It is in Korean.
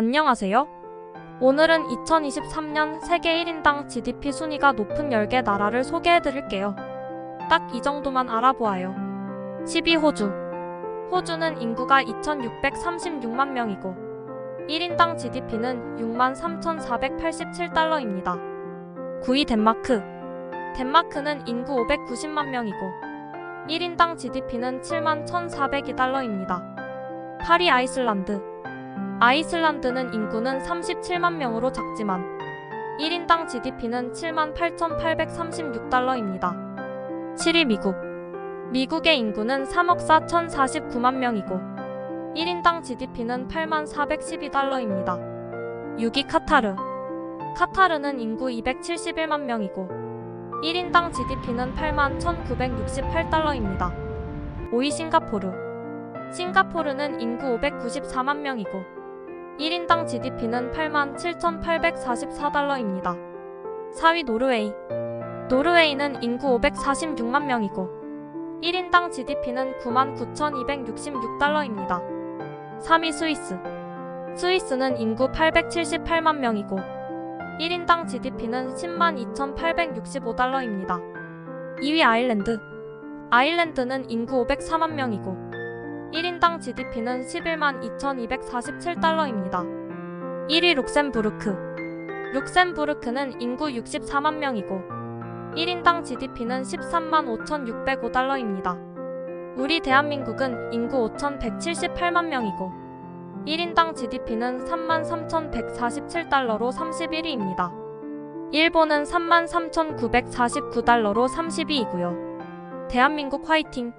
안녕하세요. 오늘은 2023년 세계 1인당 GDP 순위가 높은 10개 나라를 소개해 드릴게요. 딱 이 정도만 알아보아요. 12 호주. 호주는 인구가 2,636만 명이고 1인당 GDP는 63,487달러입니다. 9위 덴마크. 덴마크는 인구 590만 명이고 1인당 GDP는 7만 1,402달러입니다. 8위 아이슬란드. 아이슬란드는 인구는 37만 명으로 작지만 1인당 GDP는 7만 8,836달러입니다. 7위 미국. 미국의 인구는 3억 4,049만 명이고 1인당 GDP는 8만 412달러입니다. 6위 카타르. 카타르는 인구 271만 명이고 1인당 GDP는 8만 1,968달러입니다. 5위 싱가포르. 싱가포르는 인구 594만 명이고 1인당 GDP는 8만 7,844달러입니다. 4위 노르웨이. 노르웨이는 인구 546만 명이고 1인당 GDP는 9만 9,266달러입니다. 3위 스위스. 스위스는 인구 878만 명이고 1인당 GDP는 10만 2,865달러입니다. 2위 아일랜드. 아일랜드는 인구 504만 명이고 1인당 GDP는 11만 2,247달러입니다. 1위 룩셈부르크. 룩셈부르크는 인구 64만 명이고 1인당 GDP는 13만 5,605달러입니다. 우리 대한민국은 인구 5,178만 명이고 1인당 GDP는 3만 3,147달러로 31위입니다. 일본은 3만 3,949달러로 32위고요. 대한민국 화이팅!